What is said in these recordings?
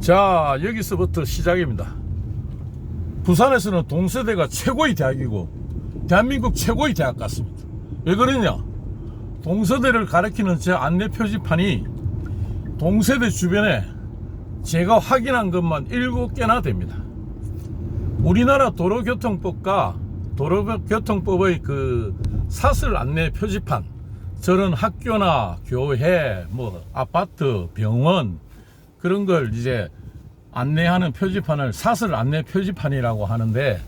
자 여기서부터 시작입니다. 부산에서는 동서대가 최고의 대학이고 대한민국 최고의 대학 같습니다. 왜 그러냐? 동서대를 가리키는 제 안내 표지판이 동서대 주변에 제가 확인한 것만 7개나 됩니다. 우리나라 도로교통법과 도로교통법의 그 사슬 안내 표지판 저런 학교나 교회 뭐 아파트 병원 그런 걸 이제 안내하는 표지판을 사슬 안내 표지판이라고 하는데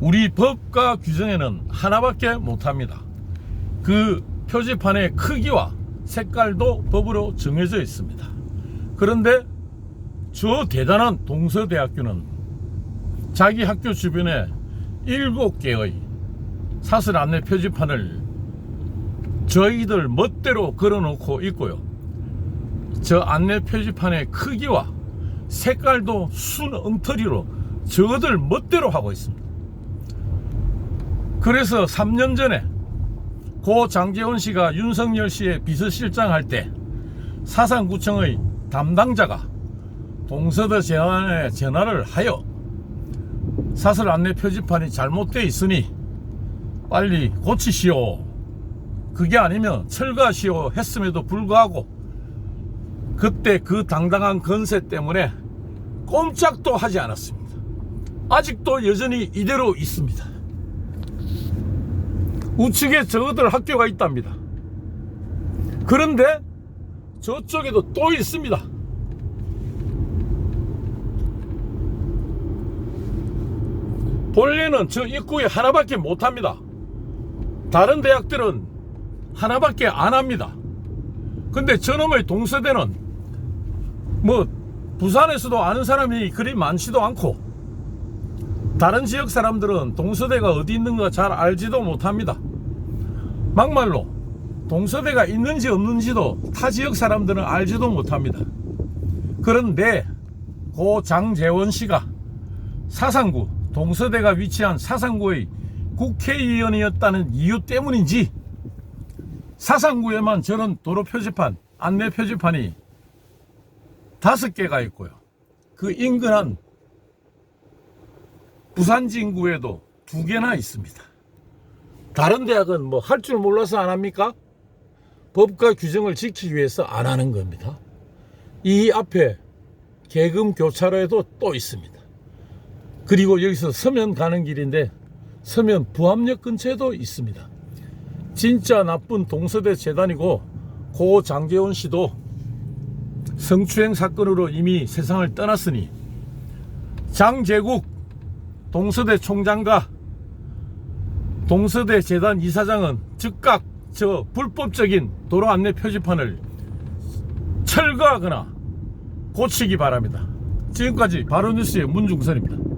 우리 법과 규정에는 하나밖에 못합니다. 그 표지판의 크기와 색깔도 법으로 정해져 있습니다. 그런데 저 대단한 동서대학교는 자기 학교 주변에 일곱 개의 사슬 안내 표지판을 저희들 멋대로 걸어놓고 있고요. 저 안내 표지판의 크기와 색깔도 순 엉터리로 저들 멋대로 하고 있습니다. 그래서 3년 전에 고 장재원 씨가 윤석열 씨의 비서실장 할 때 사상구청의 담당자가 동서대 재단에 전화를 하여 사설 안내 표지판이 잘못되어 있으니 빨리 고치시오. 그게 아니면 철거하시오 했음에도 불구하고 그때 그 당당한 건세 때문에 꼼짝도 하지 않았습니다. 아직도 여전히 이대로 있습니다. 우측에 저들 학교가 있답니다. 그런데 저쪽에도 또 있습니다. 본래는 저 입구에 하나밖에 못 합니다. 다른 대학들은 하나밖에 안 합니다. 근데 저놈의 동서대는 뭐 부산에서도 아는 사람이 그리 많지도 않고 다른 지역 사람들은 동서대가 어디 있는가 잘 알지도 못합니다. 막말로 동서대가 있는지 없는지도 타 지역 사람들은 알지도 못합니다. 그런데 고 장재원 씨가 사상구 동서대가 위치한 사상구의 국회의원이었다는 이유 때문인지 사상구에만 저런 도로 표지판, 안내 표지판이 다섯 개가 있고요. 그 인근한 부산 진구에도 두 개나 있습니다. 다른 대학은 뭐 할 줄 몰라서 안 합니까? 법과 규정을 지키기 위해서 안 하는 겁니다. 이 앞에 계금 교차로에도 또 있습니다. 그리고 여기서 서면 가는 길인데 서면 부암역 근처에도 있습니다. 진짜 나쁜 동서대 재단이고 고 장재원 씨도 성추행 사건으로 이미 세상을 떠났으니 장재국 동서대 총장과 동서대 재단 이사장은 즉각 저 불법적인 도로 안내 표지판을 철거하거나 고치기 바랍니다. 지금까지 바로뉴스의 문중선입니다.